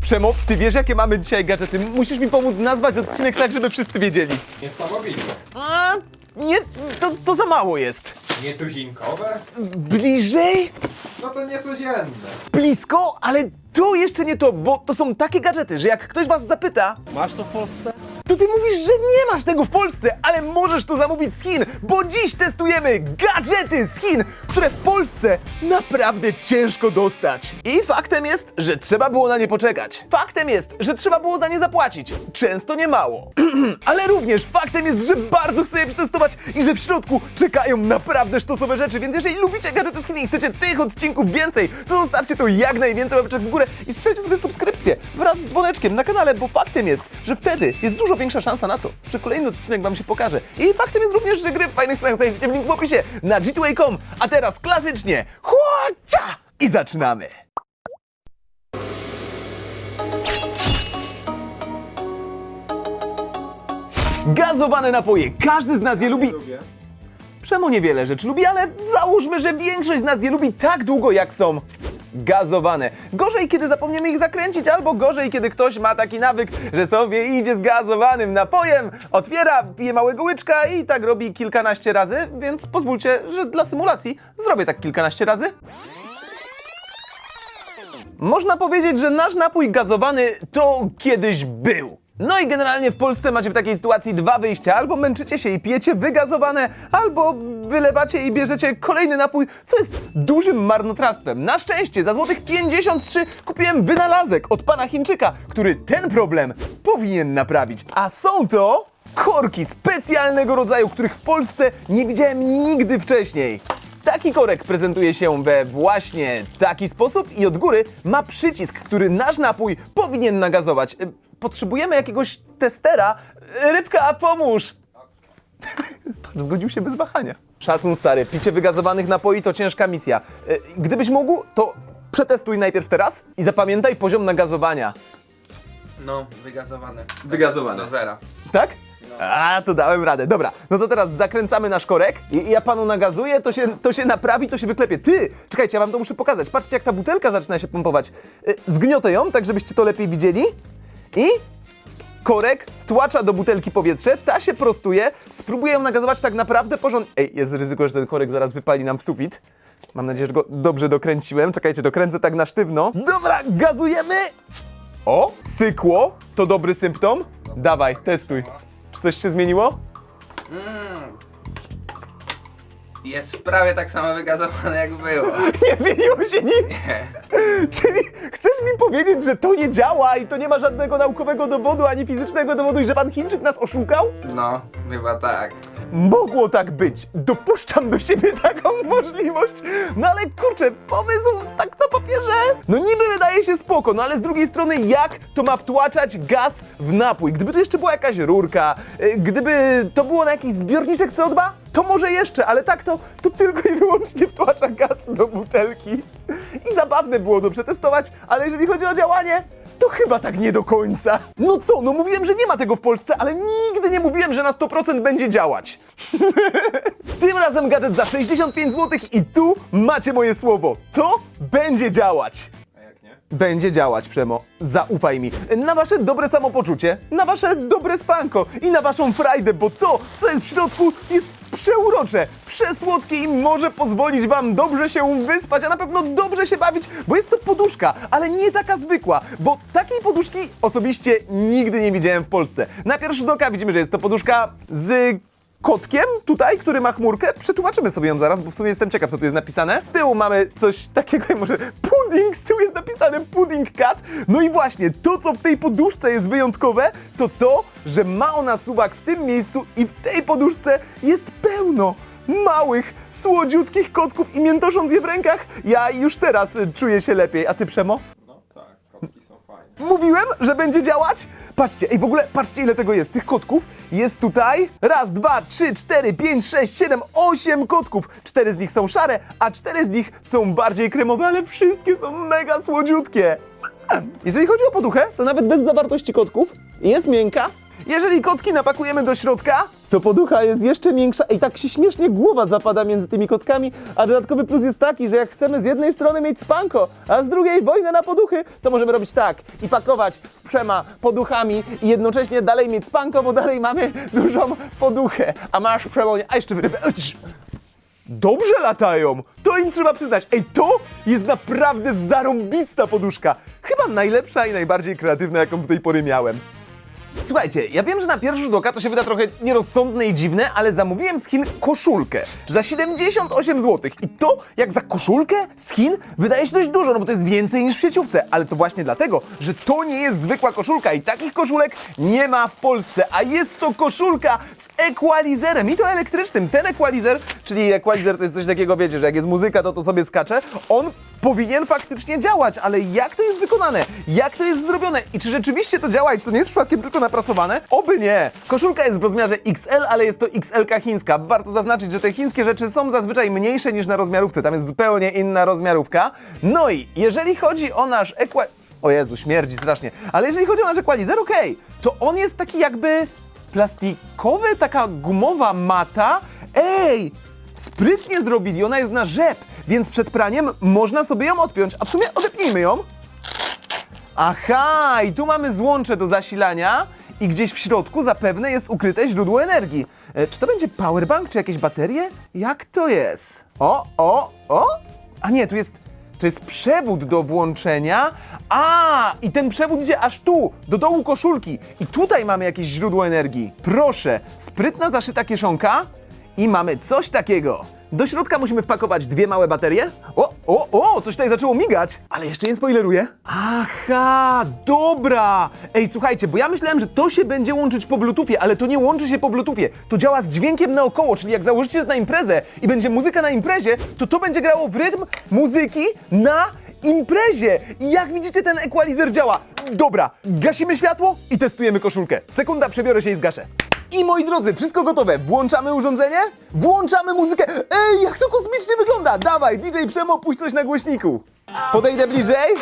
Przemo, ty wiesz jakie mamy dzisiaj gadżety? Musisz mi pomóc nazwać odcinek tak, żeby wszyscy wiedzieli. Niesamowite. A, nie, to, to za mało jest. Nietuzinkowe? Bliżej? No to niecodzienne. Blisko, ale to jeszcze nie to, bo to są takie gadżety, że jak ktoś was zapyta, Masz to w Polsce? To ty mówisz, że nie masz tego w Polsce, ale możesz to zamówić z Chin, bo dziś testujemy gadżety z Chin, które w Polsce naprawdę ciężko dostać. I faktem jest, że trzeba było na nie poczekać. Faktem jest, że trzeba było za nie zapłacić. Często nie mało. ale również faktem jest, że bardzo chcę je przetestować i że w środku czekają naprawdę sztosowe rzeczy, więc jeżeli lubicie gadżety z Chin i chcecie tych odcinków więcej, to zostawcie to jak najwięcej łapeczek w górę i strzelcie sobie subskrypcję wraz z dzwoneczkiem na kanale, bo faktem jest, że wtedy jest dużo większa szansa na to, że kolejny odcinek wam się pokaże. I faktem jest również, że gry w fajnych cenach znajdziecie w link w opisie na g2a.com. A teraz klasycznie, chłocia! I zaczynamy! Gazowane napoje. Każdy z nas je lubi. Przemo niewiele rzeczy lubi, ale załóżmy, że większość z nas je lubi tak długo, jak są gazowane. Gorzej, kiedy zapomniemy ich zakręcić, albo gorzej, kiedy ktoś ma taki nawyk, że sobie idzie z gazowanym napojem, otwiera, pije małego łyczka i tak robi kilkanaście razy, więc pozwólcie, że dla symulacji zrobię tak kilkanaście razy. Można powiedzieć, że nasz napój gazowany to kiedyś był. No i generalnie w Polsce macie w takiej sytuacji dwa wyjścia. Albo męczycie się i pijecie wygazowane, albo wylewacie i bierzecie kolejny napój, co jest dużym marnotrawstwem. Na szczęście za złotych 53 kupiłem wynalazek od pana Chińczyka, który ten problem powinien naprawić. A są to korki specjalnego rodzaju, których w Polsce nie widziałem nigdy wcześniej. Taki korek prezentuje się we właśnie taki sposób i od góry ma przycisk, który nasz napój powinien nagazować. Potrzebujemy jakiegoś testera. Rybka, pomóż! Patrz, zgodził się bez wahania. Szacun stary, picie wygazowanych napoi to ciężka misja. Y, Gdybyś mógł, to przetestuj najpierw teraz i zapamiętaj poziom nagazowania. No, wygazowane. Wygazowane. Do zera. Tak? A, to dałem radę. Dobra, no to teraz zakręcamy nasz korek i i ja panu nagazuję, to się, to się naprawi, to się wyklepie. Ty! Czekajcie, ja wam to muszę pokazać. Patrzcie, jak ta butelka zaczyna się pompować. Y, Zgniotę ją, tak żebyście to lepiej widzieli. I korek wtłacza do butelki powietrze, ta się prostuje, spróbuję ją nagazować tak naprawdę porządnie. Ej, jest ryzyko, że ten korek zaraz wypali nam w sufit. Mam nadzieję, że go dobrze dokręciłem. Czekajcie, dokręcę tak na sztywno. Dobra, gazujemy! O, sykło, to dobry symptom. Dawaj, testuj. Czy coś się zmieniło? Jest prawie tak samo wygazowane jak było. Nie zmieniło się nic. Czyli chcesz mi powiedzieć, że to nie działa i to nie ma żadnego naukowego dowodu ani fizycznego dowodu i że pan Chińczyk nas oszukał? No, chyba tak. Mogło tak być. Dopuszczam do siebie taką możliwość. No ale kurczę, pomysł tak na papierze. No niby wydaje się spoko, no ale z drugiej strony jak to ma wtłaczać gaz w napój? Gdyby to jeszcze była jakaś rurka, y, gdyby to było na jakiś zbiorniczek CO2, to może jeszcze, ale tak to, to tylko i wyłącznie wtłacza gaz do butelki. I zabawne było to przetestować, ale jeżeli chodzi o działanie, to chyba tak nie do końca. No co, no mówiłem, że nie ma tego w Polsce, ale nigdy nie mówiłem, że na 100% będzie działać. Tym razem gadżet za 65 zł i tu macie moje słowo. To będzie działać. A jak nie? Będzie działać, Przemo. Zaufaj mi. Na wasze dobre samopoczucie, na wasze dobre spanko i na waszą frajdę, bo to, co jest w środku, jest przeurocze, przesłodkie i może pozwolić wam dobrze się wyspać, a na pewno dobrze się bawić, bo jest to poduszka, ale nie taka zwykła, bo takiej poduszki osobiście nigdy nie widziałem w Polsce. Na pierwszy rzut oka widzimy, że jest to poduszka z kotkiem tutaj, który ma chmurkę. Przetłumaczymy sobie ją zaraz, bo w sumie jestem ciekaw, co tu jest napisane. Z tyłu mamy coś takiego, jak może pudding, z tyłu jest napisane pudding cat. No i właśnie, to co w tej poduszce jest wyjątkowe, to to, że ma ona suwak w tym miejscu i w tej poduszce jest pełno małych, słodziutkich kotków i miętosząc je w rękach, ja już teraz y, czuję się lepiej. A ty, Przemo? No tak, kotki są fajne. Mówiłem, że będzie działać? Patrzcie, ej, w ogóle patrzcie ile tego jest. Tych kotków jest tutaj raz, dwa, trzy, cztery, pięć, sześć, siedem, osiem kotków. Cztery z nich są szare, a cztery z nich są bardziej kremowe, ale wszystkie są mega słodziutkie. Jeżeli chodzi o poduchę, to nawet bez zawartości kotków jest miękka Jeżeli kotki napakujemy do środka, to poducha jest jeszcze większa i tak się śmiesznie głowa zapada między tymi kotkami, a dodatkowy plus jest taki, że jak chcemy z jednej strony mieć spanko, a z drugiej wojnę na poduchy, to możemy robić tak i pakować przema poduchami i jednocześnie dalej mieć spanko, bo dalej mamy dużą poduchę. A masz przemonie, a jeszcze rybę. Dobrze latają! To im trzeba przyznać. Ej, to jest naprawdę zarąbista poduszka. Chyba najlepsza i najbardziej kreatywna, jaką do tej pory miałem. Słuchajcie, ja wiem, że na pierwszy rzut oka to się wyda trochę nierozsądne i dziwne, ale zamówiłem z Chin koszulkę za 78 zł. I to, jak za koszulkę z Chin, wydaje się dość dużo, no bo to jest więcej niż w sieciówce. Ale to właśnie dlatego, że to nie jest zwykła koszulka i takich koszulek nie ma w Polsce. A jest to koszulka z equalizerem i to elektrycznym. Ten equalizer, czyli equalizer to jest coś takiego, wiecie, że jak jest muzyka, to to sobie skacze. On powinien faktycznie działać, ale jak to jest wykonane? Jak to jest zrobione? I czy rzeczywiście to działa? I czy to nie jest przypadkiem tylko naprasowane? Oby nie! Koszulka jest w rozmiarze XL, ale jest to XL-ka chińska. Warto zaznaczyć, że te chińskie rzeczy są zazwyczaj mniejsze niż na rozmiarówce. Tam jest zupełnie inna rozmiarówka. No i jeżeli chodzi o nasz equa... O Jezu, śmierdzi strasznie. Ale jeżeli chodzi o nasz equalizer, okej, to on jest taki jakby plastikowy, taka gumowa mata. Ej! Sprytnie zrobili, ona jest na rzep, więc przed praniem można sobie ją odpiąć. A w sumie odepnijmy ją. Aha, i tu mamy złącze do zasilania i gdzieś w środku zapewne jest ukryte źródło energii. E, czy to będzie powerbank, czy jakieś baterie? Jak to jest? O, o, o! A nie, tu jest, to jest przewód do włączenia. A, i ten przewód idzie aż tu, do dołu koszulki. I tutaj mamy jakieś źródło energii. Proszę, sprytna zaszyta kieszonka i mamy coś takiego. Do środka musimy wpakować dwie małe baterie. O, o, o, coś tutaj zaczęło migać, ale jeszcze nie spoileruję. Aha, dobra. Ej, słuchajcie, bo ja myślałem, że to się będzie łączyć po Bluetoothie, ale to nie łączy się po Bluetoothie. To działa z dźwiękiem naokoło, czyli jak założycie to na imprezę i będzie muzyka na imprezie, to to będzie grało w rytm muzyki na imprezie. I jak widzicie, ten equalizer działa. Dobra, gasimy światło i testujemy koszulkę. Sekunda, przebiorę się i zgaszę. I moi drodzy, wszystko gotowe. Włączamy urządzenie? Włączamy muzykę. Ej, jak to kosmicznie wygląda! Dawaj, DJ Przemo, puść coś na głośniku. Podejdę bliżej.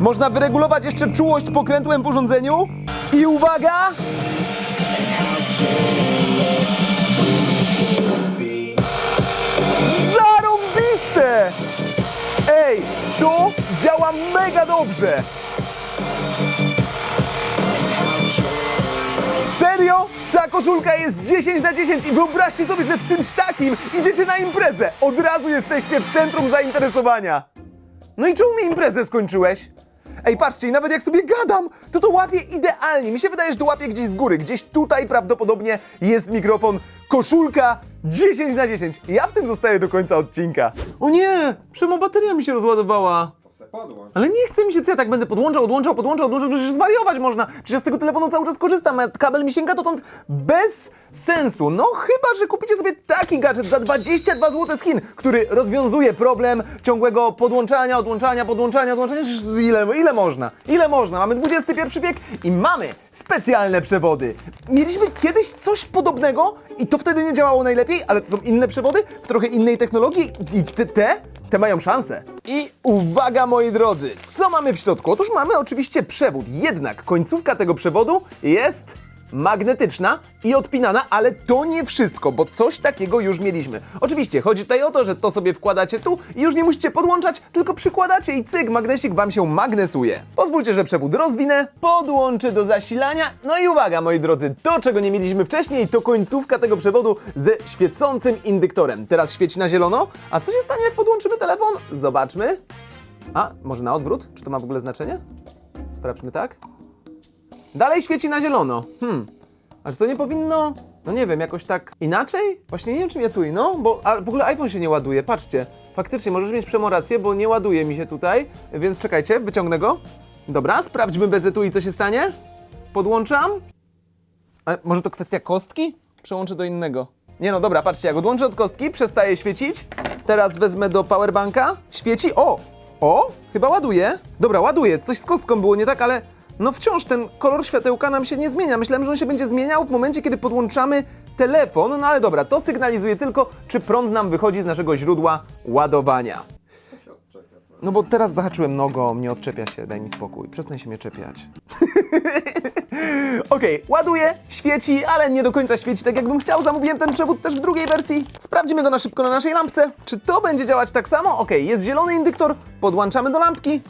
Można wyregulować jeszcze czułość pokrętłem w urządzeniu. I uwaga! Zarąbiste! Ej, to działa mega dobrze! Koszulka jest 10 na 10 i wyobraźcie sobie, że w czymś takim idziecie na imprezę. Od razu jesteście w centrum zainteresowania. No i czemu mi imprezę skończyłeś? Ej, patrzcie, nawet jak sobie gadam, to to łapie idealnie. Mi się wydaje, że to łapie gdzieś z góry. Gdzieś tutaj prawdopodobnie jest mikrofon. Koszulka 10 na 10. I ja w tym zostaję do końca odcinka. O nie! Przemo bateria mi się rozładowała. Ale nie chce mi się, co ja tak będę podłączał, odłączał, podłączał, odłączał, przecież zwariować można. Przecież z tego telefonu cały czas korzystam, a kabel mi sięga dotąd bez sensu. No chyba, że kupicie sobie taki gadżet za 22 zł z Chin, który rozwiązuje problem ciągłego podłączania, odłączania, podłączania, odłączania. Ile, ile można? Ile można? Mamy XXI wiek i mamy specjalne przewody. Mieliśmy kiedyś coś podobnego i to wtedy nie działało najlepiej, ale to są inne przewody w trochę innej technologii i te te mają szansę. I uwaga moi drodzy, co mamy w środku? Otóż mamy oczywiście przewód, jednak końcówka tego przewodu jest magnetyczna i odpinana, ale to nie wszystko, bo coś takiego już mieliśmy. Oczywiście chodzi tutaj o to, że to sobie wkładacie tu i już nie musicie podłączać, tylko przykładacie i cyk, magnesik wam się magnesuje. Pozwólcie, że przewód rozwinę, podłączę do zasilania, no i uwaga moi drodzy, to czego nie mieliśmy wcześniej to końcówka tego przewodu ze świecącym indyktorem. Teraz świeci na zielono, a co się stanie jak podłączymy telefon? Zobaczmy. A, może na odwrót? Czy to ma w ogóle znaczenie? Sprawdźmy tak. Dalej świeci na zielono. Hmm. A czy to nie powinno, no nie wiem, jakoś tak inaczej? Właśnie nie wiem, czym ja tu, no, bo a w ogóle iPhone się nie ładuje, patrzcie. Faktycznie, możesz mieć przemorację, bo nie ładuje mi się tutaj, więc czekajcie, wyciągnę go. Dobra, sprawdźmy bez etui, co się stanie. Podłączam. A może to kwestia kostki? Przełączę do innego. Nie no, dobra, patrzcie, jak odłączę od kostki, przestaje świecić. Teraz wezmę do powerbanka. Świeci, o! O! Chyba ładuje. Dobra, ładuje. Coś z kostką było nie tak, ale no wciąż ten kolor światełka nam się nie zmienia. Myślałem, że on się będzie zmieniał w momencie, kiedy podłączamy telefon, no ale dobra, to sygnalizuje tylko, czy prąd nam wychodzi z naszego źródła ładowania. No bo teraz zahaczyłem nogą, nie odczepia się, daj mi spokój. Przestań się mnie czepiać. Okej, ładuje, świeci, ale nie do końca świeci tak jakbym chciał. Zamówiłem ten przewód też w drugiej wersji. Sprawdzimy go na szybko na naszej lampce. Czy to będzie działać tak samo? Okej, jest zielony indyktor, podłączamy do lampki.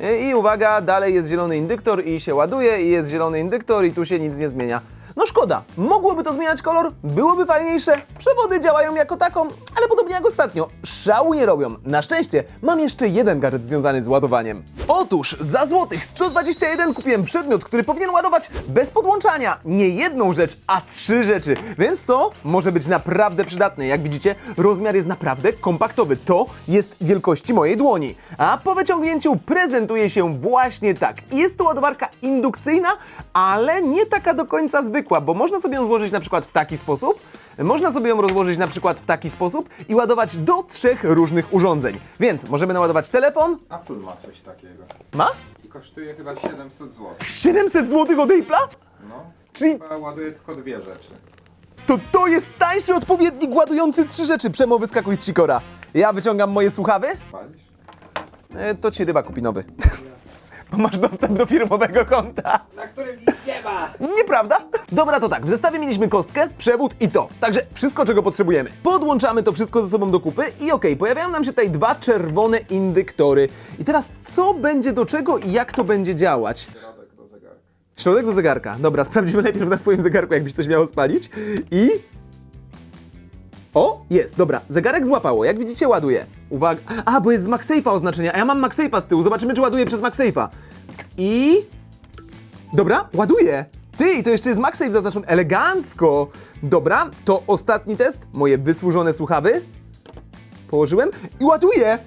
I uwaga, dalej jest zielony indyktor i się ładuje i jest zielony indyktor i tu się nic nie zmienia. No szkoda, mogłoby to zmieniać kolor, byłoby fajniejsze, przewody działają jako taką, ale podobnie jak ostatnio, szału nie robią. Na szczęście mam jeszcze jeden gadżet związany z ładowaniem. Otóż za złotych 121 kupiłem przedmiot, który powinien ładować bez podłączania nie jedną rzecz, a trzy rzeczy, więc to może być naprawdę przydatne. Jak widzicie, rozmiar jest naprawdę kompaktowy. To jest wielkości mojej dłoni. A po wyciągnięciu prezentuje się właśnie tak. Jest to ładowarka indukcyjna, ale nie taka do końca zwykła, bo można sobie ją złożyć na przykład w taki sposób, można sobie ją rozłożyć na przykład w taki sposób i ładować do trzech różnych urządzeń. Więc możemy naładować telefon. Apple ma coś takiego. Ma? I kosztuje chyba 700 zł. 700 zł od Apple'a? No. Czyli Chyba ładuje tylko dwie rzeczy. to to jest tańszy odpowiednik ładujący trzy rzeczy. Przemo, wyskakuj z sikora. Ja wyciągam moje słuchawy, Palisz? e, to ci ryba kupi Bo masz dostęp do firmowego konta. Na którym nic nie ma! Nieprawda? Dobra, to tak. W zestawie mieliśmy kostkę, przewód i to. Także wszystko, czego potrzebujemy. Podłączamy to wszystko ze sobą do kupy i okej, pojawiają nam się tutaj dwa czerwone indyktory. I teraz co będzie do czego i jak to będzie działać? Środek do zegarka. Środek do zegarka. Dobra, sprawdzimy najpierw na twoim zegarku, jakbyś coś miało spalić. I... O, jest, dobra. Zegarek złapało. Jak widzicie, ładuje. Uwaga. A, bo jest z MagSafe'a oznaczenia, a ja mam MagSafe'a z tyłu. Zobaczymy, czy ładuje przez MagSafe'a. I... Dobra, ładuje. Ty, to jeszcze jest MagSafe zaznaczony elegancko. Dobra, to ostatni test. Moje wysłużone słuchawy. Położyłem i ładuje.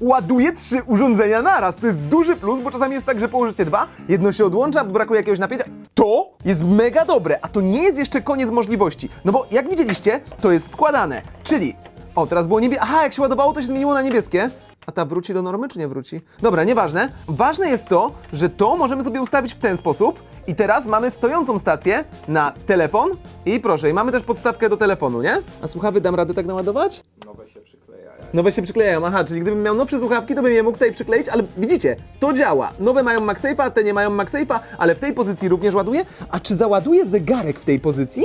Ładuje trzy urządzenia naraz. To jest duży plus, bo czasami jest tak, że położycie dwa, jedno się odłącza, bo brakuje jakiegoś napięcia. To jest mega dobre, a to nie jest jeszcze koniec możliwości. No bo jak widzieliście, to jest składane. Czyli, o teraz było niebie. Aha, jak się ładowało, to się zmieniło na niebieskie. A ta wróci do normy, czy nie wróci? Dobra, nieważne. Ważne jest to, że to możemy sobie ustawić w ten sposób. I teraz mamy stojącą stację na telefon. I proszę, i mamy też podstawkę do telefonu, nie? A słuchawy dam radę tak naładować? Nowe się przykleja. Nowe się przyklejają, aha, czyli gdybym miał nowsze słuchawki, to bym je mógł tutaj przykleić, ale widzicie, to działa. Nowe mają MagSafe'a, te nie mają MagSafe'a, ale w tej pozycji również ładuje. A czy załaduje zegarek w tej pozycji?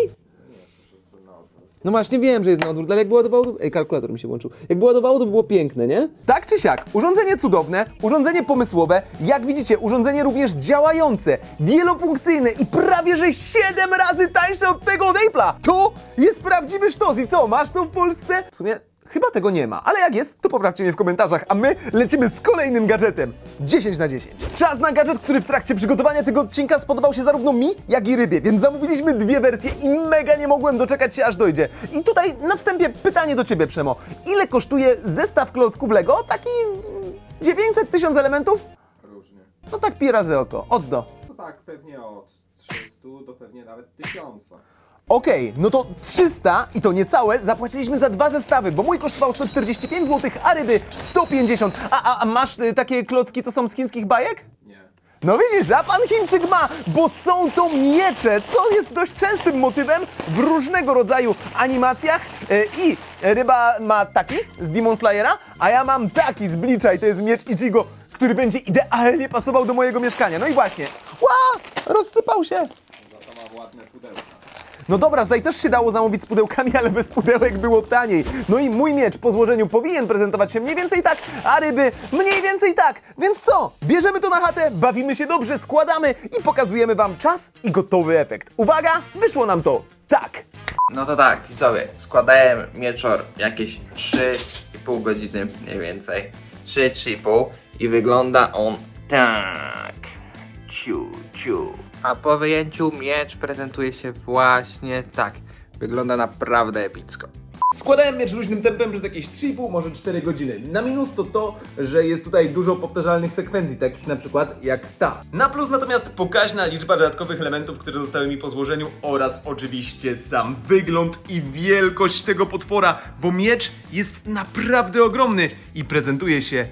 No właśnie wiem, że jest na odwrót, ale jak było to... Ej, kalkulator mi się włączył. Jak było ładowało, to było piękne, nie? Tak czy siak, urządzenie cudowne, urządzenie pomysłowe, jak widzicie, urządzenie również działające, wielofunkcyjne i prawie że 7 razy tańsze od tego od Apple'a. To jest prawdziwy sztos i co, masz to w Polsce? W sumie chyba tego nie ma, ale jak jest, to poprawcie mnie w komentarzach, a my lecimy z kolejnym gadżetem. 10 na 10. Czas na gadżet, który w trakcie przygotowania tego odcinka spodobał się zarówno mi, jak i rybie, więc zamówiliśmy dwie wersje i mega nie mogłem doczekać się aż dojdzie. I tutaj na wstępie pytanie do ciebie, Przemo. Ile kosztuje zestaw klocków Lego, taki z 900 tysięcy elementów? Różnie. No tak pi razy oko, oddo. To tak, pewnie od 300 do pewnie nawet 1000. Okej, no to 300 i to niecałe zapłaciliśmy za dwa zestawy, bo mój kosztował 145 zł, a ryby 150. A, a, a masz y, takie klocki, co są z chińskich bajek? Nie. No widzisz, a pan Chińczyk ma, bo są to miecze, co jest dość częstym motywem w różnego rodzaju animacjach. E, I ryba ma taki z Demon Slayera, a ja mam taki z Bleacha i to jest miecz Ichigo, który będzie idealnie pasował do mojego mieszkania. No i właśnie, ła, rozsypał się. Za to ma ładne pudełka. No dobra, tutaj też się dało zamówić z pudełkami, ale bez pudełek było taniej. No i mój miecz po złożeniu powinien prezentować się mniej więcej tak, a ryby mniej więcej tak. Więc co? Bierzemy to na chatę, bawimy się dobrze, składamy i pokazujemy wam czas i gotowy efekt. Uwaga, wyszło nam to tak. No to tak, widzowie, składałem mieczor jakieś 3,5 godziny mniej więcej. 3-3,5 i wygląda on tak. Ciu, ciu. A po wyjęciu miecz prezentuje się właśnie tak. Wygląda naprawdę epicko. Składałem miecz luźnym tempem przez jakieś 3,5, może 4 godziny. Na minus to to, że jest tutaj dużo powtarzalnych sekwencji, takich na przykład jak ta. Na plus natomiast pokaźna liczba dodatkowych elementów, które zostały mi po złożeniu oraz oczywiście sam wygląd i wielkość tego potwora, bo miecz jest naprawdę ogromny i prezentuje się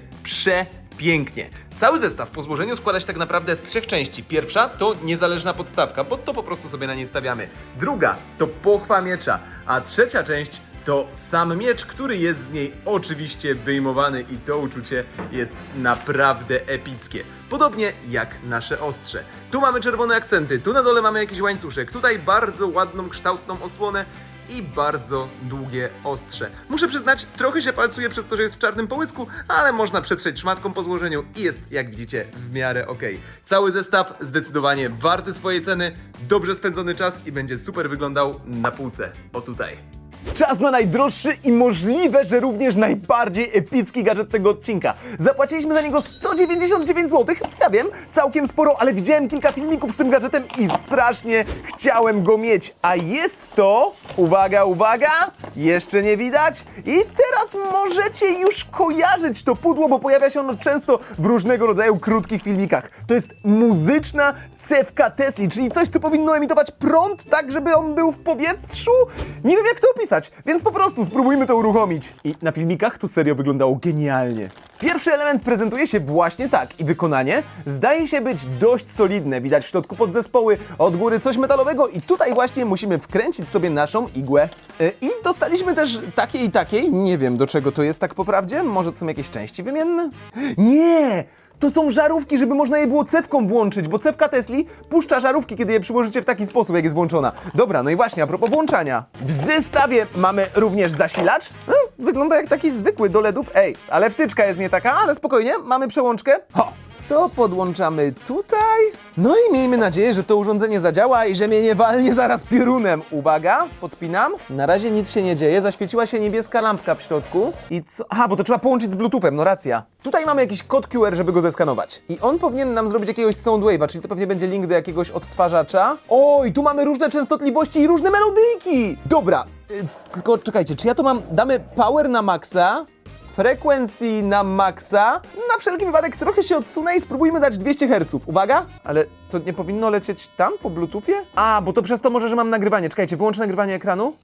przepięknie. Cały zestaw po złożeniu składa się tak naprawdę z trzech części. Pierwsza to niezależna podstawka, bo to po prostu sobie na niej stawiamy. Druga to pochwa miecza, a trzecia część to sam miecz, który jest z niej oczywiście wyjmowany i to uczucie jest naprawdę epickie. Podobnie jak nasze ostrze. Tu mamy czerwone akcenty, tu na dole mamy jakiś łańcuszek, tutaj bardzo ładną, kształtną osłonę i bardzo długie ostrze. Muszę przyznać, trochę się palcuje przez to, że jest w czarnym połysku, ale można przetrzeć szmatką po złożeniu i jest, jak widzicie, w miarę ok. Cały zestaw zdecydowanie warty swojej ceny, dobrze spędzony czas i będzie super wyglądał na półce. O tutaj. Czas na najdroższy i możliwe, że również najbardziej epicki gadżet tego odcinka. Zapłaciliśmy za niego 199 zł. Ja wiem, całkiem sporo, ale widziałem kilka filmików z tym gadżetem i strasznie chciałem go mieć. A jest to, uwaga, uwaga, jeszcze nie widać. I teraz możecie już kojarzyć to pudło, bo pojawia się ono często w różnego rodzaju krótkich filmikach. To jest muzyczna cewka Tesli, czyli coś, co powinno emitować prąd, tak żeby on był w powietrzu. Nie wiem jak to opisać, więc po prostu spróbujmy to uruchomić. I na filmikach to serio wyglądało genialnie. Pierwszy element prezentuje się właśnie tak i wykonanie zdaje się być dość solidne. Widać w środku podzespoły, od góry coś metalowego i tutaj właśnie musimy wkręcić sobie naszą igłę. E, I dostaliśmy też takiej i takiej, nie wiem do czego to jest tak po prawdzie, może to są jakieś części wymienne? Nie! To są żarówki, żeby można je było cewką włączyć, bo cewka Tesli puszcza żarówki, kiedy je przyłożycie w taki sposób, jak jest włączona. Dobra, no i właśnie, a propos włączania. W zestawie mamy również zasilacz. E, Wygląda jak taki zwykły do LEDów. Ej, ale wtyczka jest nie taka, ale spokojnie, mamy przełączkę. Ho! To podłączamy tutaj. No i miejmy nadzieję, że to urządzenie zadziała i że mnie nie walnie zaraz piorunem. Uwaga, podpinam. Na razie nic się nie dzieje, zaświeciła się niebieska lampka w środku. I co? Aha, bo to trzeba połączyć z Bluetoothem, no racja. Tutaj mamy jakiś kod QR, żeby go zeskanować. I on powinien nam zrobić jakiegoś Soundwave'a, czyli to pewnie będzie link do jakiegoś odtwarzacza. O, i tu mamy różne częstotliwości i różne melodyjki. Dobra, y, tylko czekajcie, czy ja to mam, damy power na maksa, frequency na maksa. Na wszelki wypadek trochę się odsunę i spróbujmy dać 200 Hz. Uwaga! Ale to nie powinno lecieć tam po Bluetoothie? A, bo to przez to może, że mam nagrywanie. Czekajcie, wyłączę nagrywanie ekranu.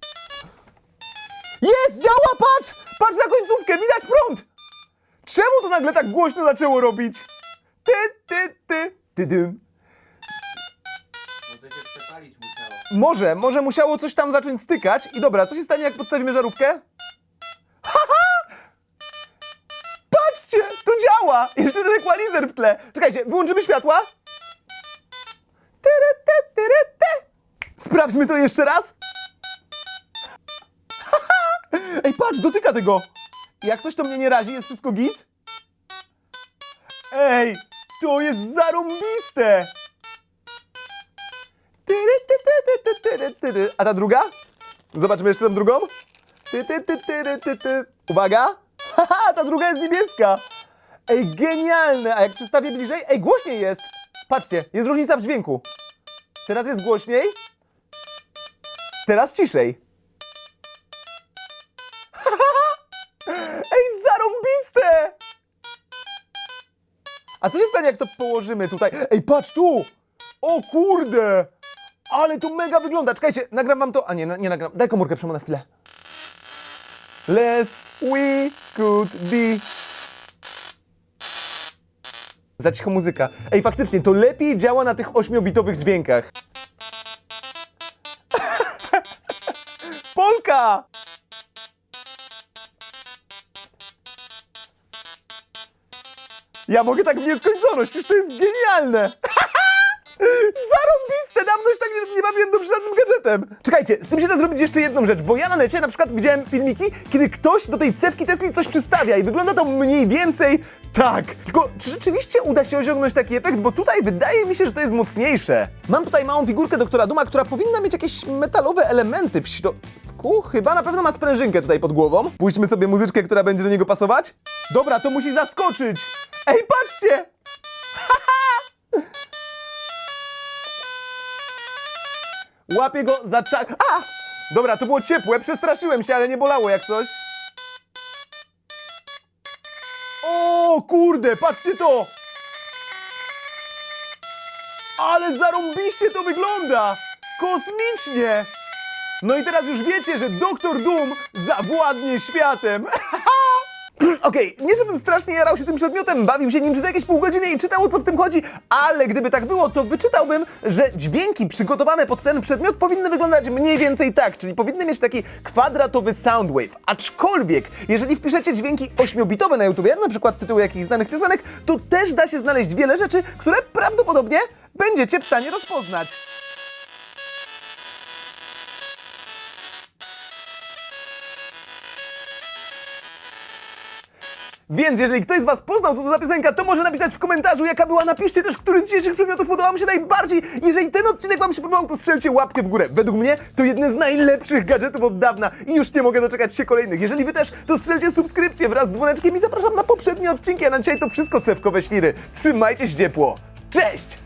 Jest! Działa! Patrz! Patrz na końcówkę! Widać prąd! Czemu to nagle tak głośno zaczęło robić? Ty, ty, ty, ty, dym. To się przepalić musiało. Może, może musiało coś tam zacząć stykać. I dobra, co się stanie, jak podstawimy żarówkę? Haha! Patrzcie, to działa! Jeszcze ten equalizer w tle. Czekajcie, wyłączymy światła. Sprawdźmy to jeszcze raz. Ej, patrz, dotyka tego. Jak coś to mnie nie razi, jest wszystko git? Ej, to jest zarąbiste! A ta druga? Zobaczmy jeszcze tą drugą. Uwaga! Haha, ta druga jest niebieska! Ej, genialne! A jak przedstawię bliżej? Ej, głośniej jest! Patrzcie, jest różnica w dźwięku. Teraz jest głośniej. Teraz ciszej. Ej, zarąbiste! A co się stanie, jak to położymy tutaj? Ej, patrz tu! O kurde! Ale to mega wygląda. Czekajcie, nagram wam to. A nie, nie nagram. Daj komórkę przemo na chwilę. Less we could be. Za cicho muzyka. Ej, faktycznie, to lepiej działa na tych 8-bitowych dźwiękach. Polka! Ja mogę tak w nieskończoność, przecież to jest genialne! Zarąbiste! Dawno już tak nie, nie bawiłem dobrze żadnym gadżetem. Czekajcie, z tym się da zrobić jeszcze jedną rzecz, bo ja na necie na przykład widziałem filmiki, kiedy ktoś do tej cewki Tesli coś przystawia i wygląda to mniej więcej tak. Tylko czy rzeczywiście uda się osiągnąć taki efekt, bo tutaj wydaje mi się, że to jest mocniejsze. Mam tutaj małą figurkę doktora Duma, która powinna mieć jakieś metalowe elementy w środku. Chyba na pewno ma sprężynkę tutaj pod głową. Puśćmy sobie muzyczkę, która będzie do niego pasować. Dobra, to musi zaskoczyć. Ej, patrzcie! Łapię go za czak... A! Dobra, to było ciepłe, przestraszyłem się, ale nie bolało jak coś. O kurde, patrzcie to! Ale zarąbiście to wygląda! Kosmicznie! No i teraz już wiecie, że Doktor Doom zawładnie światem. Okej, nie żebym strasznie jarał się tym przedmiotem, bawił się nim przez jakieś pół godziny i czytał o co w tym chodzi, ale gdyby tak było, to wyczytałbym, że dźwięki przygotowane pod ten przedmiot powinny wyglądać mniej więcej tak, czyli powinny mieć taki kwadratowy soundwave. Aczkolwiek, jeżeli wpiszecie dźwięki 8-bitowe na YouTube, na przykład tytuły jakichś znanych piosenek, to też da się znaleźć wiele rzeczy, które prawdopodobnie będziecie w stanie rozpoznać. Więc jeżeli ktoś z Was poznał, co to za piosenka, to może napisać w komentarzu, jaka była. Napiszcie też, który z dzisiejszych przedmiotów podobał mi się najbardziej. Jeżeli ten odcinek Wam się podobał, to strzelcie łapkę w górę. Według mnie to jeden z najlepszych gadżetów od dawna i już nie mogę doczekać się kolejnych. Jeżeli Wy też, to strzelcie subskrypcję wraz z dzwoneczkiem i zapraszam na poprzednie odcinki. A na dzisiaj to wszystko cewkowe świry. Trzymajcie się ciepło. Cześć!